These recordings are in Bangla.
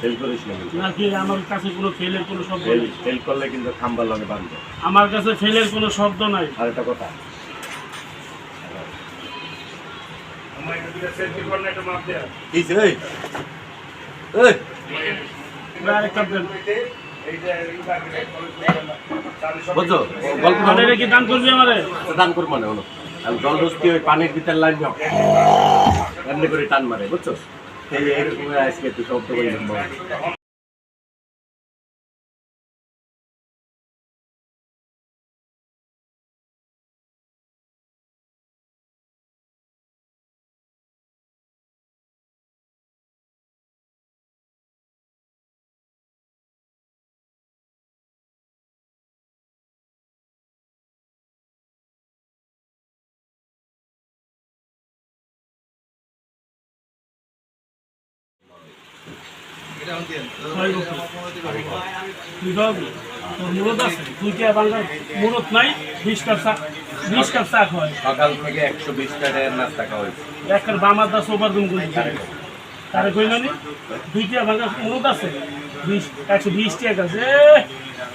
ফেল নাকি আমার কাছে কোনো ফেলের কোনো শব্দ ফেল নেই? ফেল করলে কিন্তু খাম্বার লগে বাঁধবে। আমার কাছে ফেলের কোনো শব্দ নাই। আর একটা কথা। কিছে এই এই। আরেকটা দেন। বুঝছ? গল্প কি দান করবি আমারে? দান করব না হলো আমি জলদস্তি ওই পানির ভিতর লাইন এমনি করে টান মারে বুঝছ? আজকে তুই শব্দ করে। মুরত আছে তুই কি বাংলা নাই বিশ বামার দা সোবার দুম করে তারে কই দুইটা ভাঙা মুরত আছে একশো বিশ টাকা আছে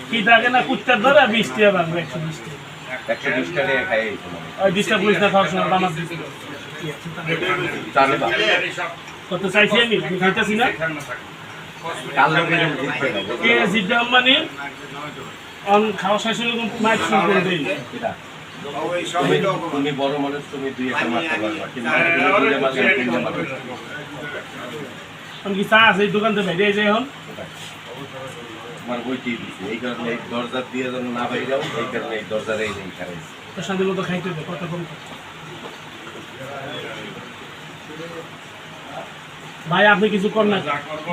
কি থাকে না কুত্তার ধরে বিশ টাকা ভাঙবে একশো বিশ টাকা একশো বিশ কত চাইছি আমি খাইতেছি না। কে জিদ্দা আম্বানি অন খাওয়া শেষ তুমি বড় মানুষ তুমি দুই একটা মারতে পারবা কিন্তু কি চা আছে এই দোকান থেকে বাইরে যাই এখন আমার বইতেই দিচ্ছে এই কারণে এই দরজা দিয়ে যেন না বাইরে যাও এই কারণে এই দরজার এই নেই খারাপ তো শান্তি মতো খাইতে কত কম ভাই আপনি কিছু কর না।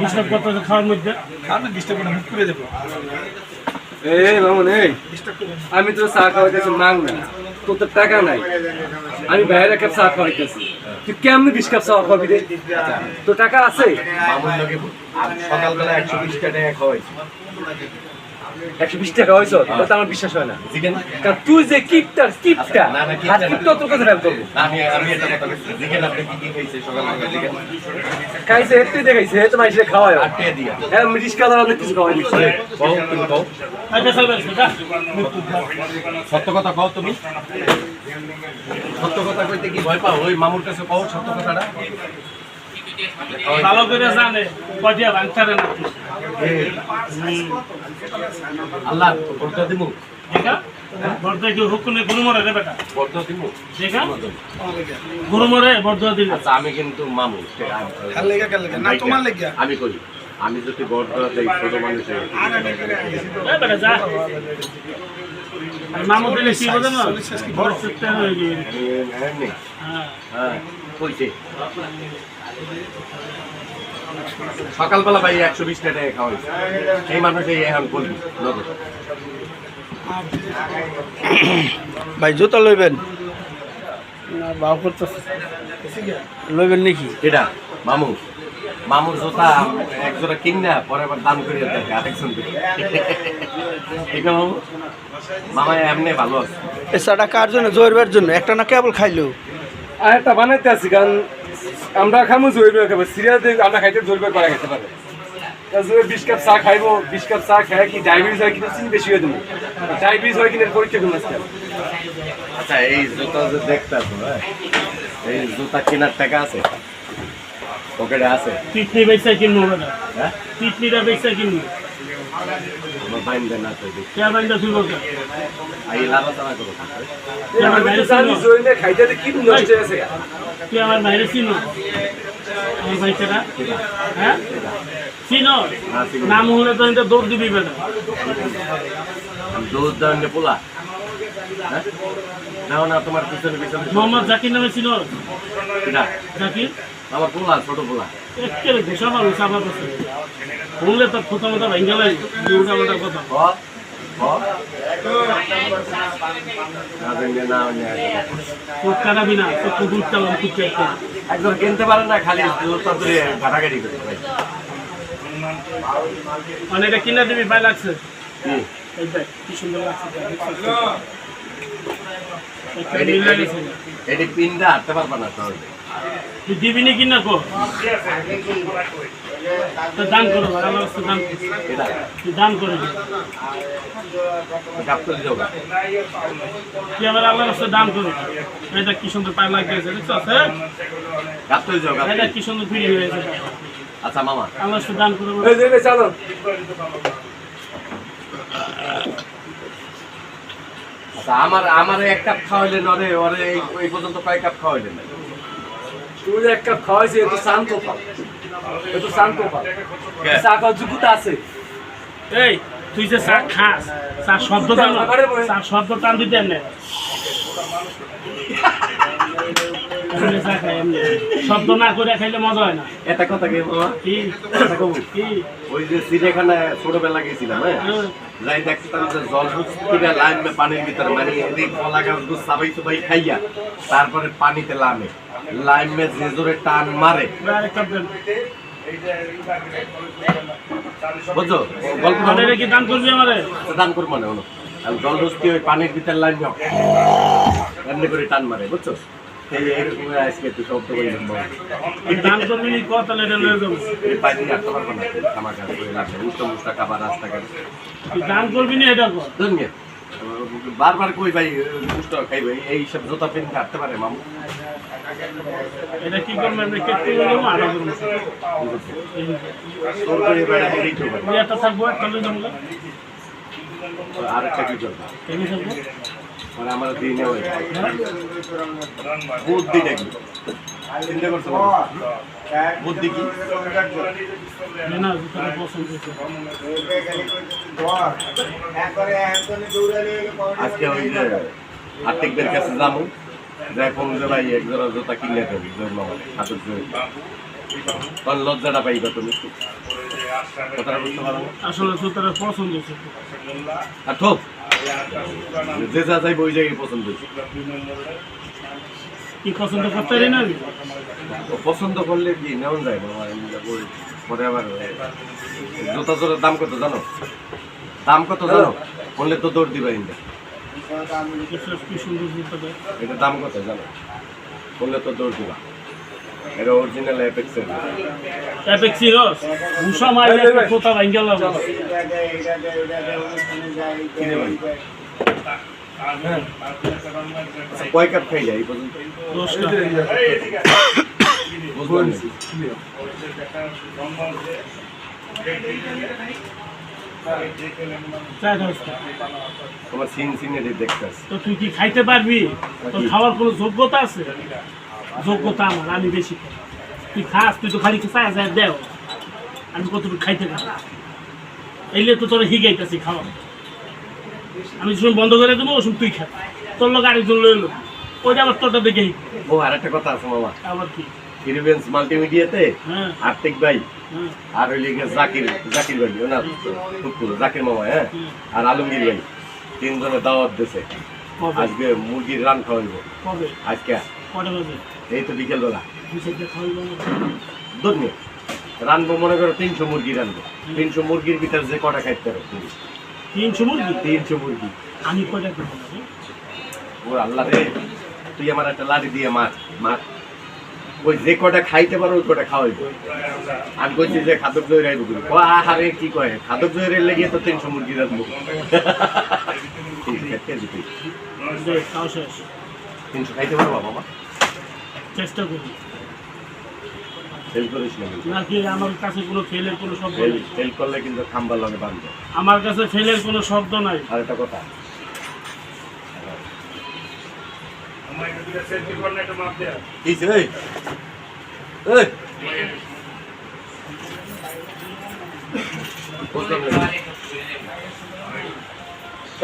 ডিস্টার্ব করতেছে খাওয়ার মধ্যে। এই মামুন এই। আমি তো চা খাওয়ার কাছে মাং না। তোর তো টাকা নাই। আমি বাইরে কাপ চা খাওয়ার কাছে তুই কেমনি বিশ কাপ চা খাওয়াবি রে? তোর টাকা আছে? মামুন লগে সকালবেলা একশো বিশ টাকা খাওয়াইছি। একশো বিশ টাকা হয়েছ? তাহলে তো আমার বিশ্বাস হয় না। কারণ তুই যে কিপটা কিপটা কিপটা আর। কিপটা তোর কাছে ফেল করব। আমি আমি এটা কথা বলছি। চিকেন আপনি কি কি খাইছে? একটু দেখাইছে হে তোমার এসে খাওয়ায় হ্যাঁ রিস্কা অনেক কিছু খাওয়াই দিচ্ছে আচ্ছা সত্য কথা কও তুমি। সত্য কথা কইতে কি ভয় পাও? ওই মামুর কাছে কও সত্য কথাটা। ভালো করে জানে কদিয়া ভাঙতারে না আল্লাহ বলতে দিমু। দেখা? বর্দা কি হুকুনে গুরু মরে রে বেটা? বলতে দিমু। দেখা? গুরু মরে আচ্ছা আমি কিন্তু আমি- না তোমার লেগিয়া আমি করি আমি যদি বড় দেই ছোট মানুষ বেটা যা। হয়ে হ্যাঁ হ্যাঁ সকালবেলা ভাই একশো বিশ টাকা খাওয়াই সেই মানুষ এই এখন বলবি ভাই জুতা লইবেন? লইবেন নাকি? এটা মামু মামুর জোতা এক জোড়া কিনা পরে আবার দান করিয়া দেখে আরেকজন ঠিক মামু? মামা এমনি ভালো আছে। কার জন্য? জোরবার জন্য। একটা না কেবল খাইলো? আর একটা বানাইতে আছি কারণ আমরা খামু জৈব খাব। সিরিয়াস আমরা খাইতে জৈব করা খেতে পারে। বিশ কাপ চা খাইবো বিশ কাপ চা খাই কি ডায়াবেটিস হয় কিনা চিনি বেশি হয়ে দেবো? ডায়াবেটিস হয় কিনা পরীক্ষা করুন আজকে আচ্ছা এই জুতা যে দেখতে আছো হ্যাঁ, এই জুতা কেনার টাকা আছে? পকেটে আছে? পিটনি বেচা কিনবো বেটা হ্যাঁ? পিটনিটা বেচা কিনবো। আমার না তো কে বাইন্দা তুই বলতে? এই লাগাতারা করো আমার বাইরে খাইতে কি নষ্ট তুই আমার বাইরে চিনো আমার বাইকেটা হ্যাঁ? চিনো। নাম হলে তো এটা দৌড় দিবি বেটা। দুধ দেন পোলা। হ্যাঁ? নাও না তোমার পিছনে পিছনে। মোহাম্মদ জাকির নামে চিনো না জাকির? আমার পোলা ছোট পোলা। একেবারে ঘুষা মানুষ আমার কাছে শুনলে তো ফোটা মোটা ভেঙে লাগবে উল্টা উল্টা কথা। না না না। একজন কিনতে পারে না খালি ঘাটাঘাটি করে মানে এটা কিনা দিবি ভাই লাগছে। কি সুন্দর লাগছে। এডি পিনটা হাঁটতে পারবা না তাহলে তুই দিবি নি কিনা কো? তো দান করো আল্লাহর রাস্তায় দান। এটা? তুই দান করে দে। গাপ করে যাও গা। তুই আমার আল্লাহর রাস্তায় দান করে। এটা কি সুন্দর পায়ে লাগিয়েছে দেখছ? হ্যাঁ গাপ করে যাও এটা কি সুন্দর ফিরে হয়েছে আচ্ছা মামা। আল্লাহ রাস্তায় দান করে এই যে আচ্ছা আমার আমার এক কাপ খাওয়াইলেন ওরে ওরে এই পর্যন্ত কয় কাপ খাওয়াইলেন তুমি যে এক কাপ খাওয়াইছি এত শান্ত পাল এত শান্ত পাল কে? চা খাওয়ার যোগ্যতা আছে? এই তুই যে চা খাস চা শব্দ টান চা শব্দ টান দিতে চা খাই এমনি। শব্দ না করে খাইলে মজা হয় না। এটা কথা কি মামা? কি? এটা কবু কি? ওই যে ছোটবেলা গেছিলাম হ্যাঁ? হ্যাঁ। যাই দেখতাম যে জল কিনা লাইমে পানির ভিতরে মানে এদিক কলা গাছ গুছ সাবাই খাইয়া তারপরে পানিতে লামে। লাইমে যে জোরে টান মারে। বুঝছ? গল্প কি দান করবি আমারে? দান করব না জল বস্তি ওই পানির ভিতরে লাইমে এমনি করে টান মারে বুঝছ? এটা এটা বারবার কই ভাই উষ্টা খাইবে এই সব জোতা পিন কাটতে পারে মামু? এটা কি করব আমরা কেটে নেব আড়া করব। তোর করে বেড়া দিলেই তো ভাই। একটা থাকব আর একটা কি এমনি থাকব? মানে আমার দিনে ওই বুদ্ধি দেখবি। চিন্তা করছ বুদ্ধি কি? আজকে ওই যে আর্থিকদের কাছে যাব। দেখুন যে ভাই এক জোড়া জোতা কিনে দেবে হাতের জোরে লজ্জাটা পাইবা তুমি। কথাটা বুঝতে পারো? আসলে জুতাটা পছন্দ আর ঠোক যে যা চাইবে ওই জায়গায় পছন্দ কি পছন্দ করতে পারি না? পছন্দ করলে কি নেওয়া যায়? বাবা পরে আবার জুতা জোরের দাম কত জানো? দাম কত জানো? বললে তো দৌড় দিবা ইন্দা। এটা দাম কত জানো? বললে তো দৌড় দিবা। এটা অরিজিনাল অ্যাপেক্সি ভূষা মারি একটা কোথা ভাঙ্গে কিনে ভাই কয় কাপ খাই যায় এই পর্যন্ত? দশটা বুঝলাম না। চার দশটা তোমার সিন সিনারি দেখতে আসছে। তো তুই কি খাইতে পারবি? তোর খাওয়ার কোনো যোগ্যতা আছে? যোগ্যতা আমার আমি বেশি খাই। তুই খাস তুই তো খালি চায় যায় দেও। আমি কতটুকু খাইতে পারি? এলে তো তোর হিগাইতেছি খাওয়া। আমি যখন বন্ধ করে দেবো ওষুধ তুই খা। তোর লোক আরেকজন লয়ে এলো ওইটা আবার তোরটা দেখে ও আর একটা কথা আছে মামা আবার কি? হিরোভেন্স মাল্টিমিডিয়াতে হ্যাঁ। আর্থিক ভাই। হ্যাঁ। আর ওই লিগে জাকির জাকির ভাই ও না টুকটুক জাকির মামা হ্যাঁ? আর আলমগীর ভাই তিনজনে দাওয়াত দিছে। আজকে মুরগির রান খাওয়াইব। আজকে। কটা বাজে? এই তো বিকেলবেলা খাওয়াইবো ধন্য রানবো মনে করো তিনশো মুরগি রানবো। তিনশো মুরগির ভিতরে যে কটা খাইতে পারো তুমি। তিনশো মুরগি? তিনশো মুরগি। আমি রে? ও আল্লাহ রে তুই আমার একটা লাঠি দিয়ে মার মার। ওই যে কটা খাইতে পারো ওই কটা খাওয়াইবো। আমি কইছি যে খাদক জয় রাইব করি ও আহারে কি কয়? খাদক জয় রেল লেগে তো তিনশো মুরগি রাখব তিনশো খাইতে পারব বাবা। চেষ্টা করি। নাকি আমার কাছে কোনো ফেলের কোনো শব্দ ফেল নেই? ফেল করলে কিন্তু খাম্বার লগে বাঁধবে। আমার কাছে ফেলের কোনো শব্দ নাই। আর একটা কথা।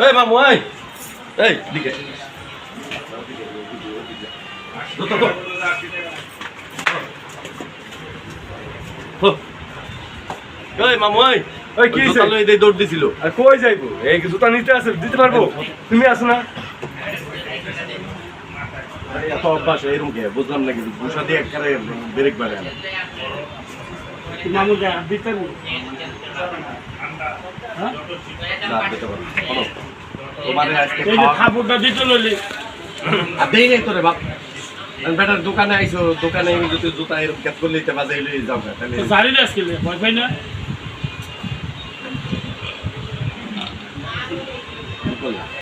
এই মামু এই। এই দিকে। এই মামু এই। ওই কি হইছে? লইয়া দিয়ে দৌড় দিছিল। আর কই যাইবো? এই জুতা নিতে আছে দিতে পারব? তুমি আসো না এত অভ্যাস এরকম কে? বুঝলাম না কিন্তু বুসা দিয়ে একবারে ব্রেক মারে না। মামু যা দিতে হ্যাঁ? না দিতে পারব তোমার আজকে এই খাবারটা দিতে লইলি। আর দেই নাই তোরে বাপ। বেটার দোকানে আইছো, দোকানে জুতা এরকম ক্যাচ করলে বাজাই লই যাও তাহলে জানি না আজকে, ভয় না।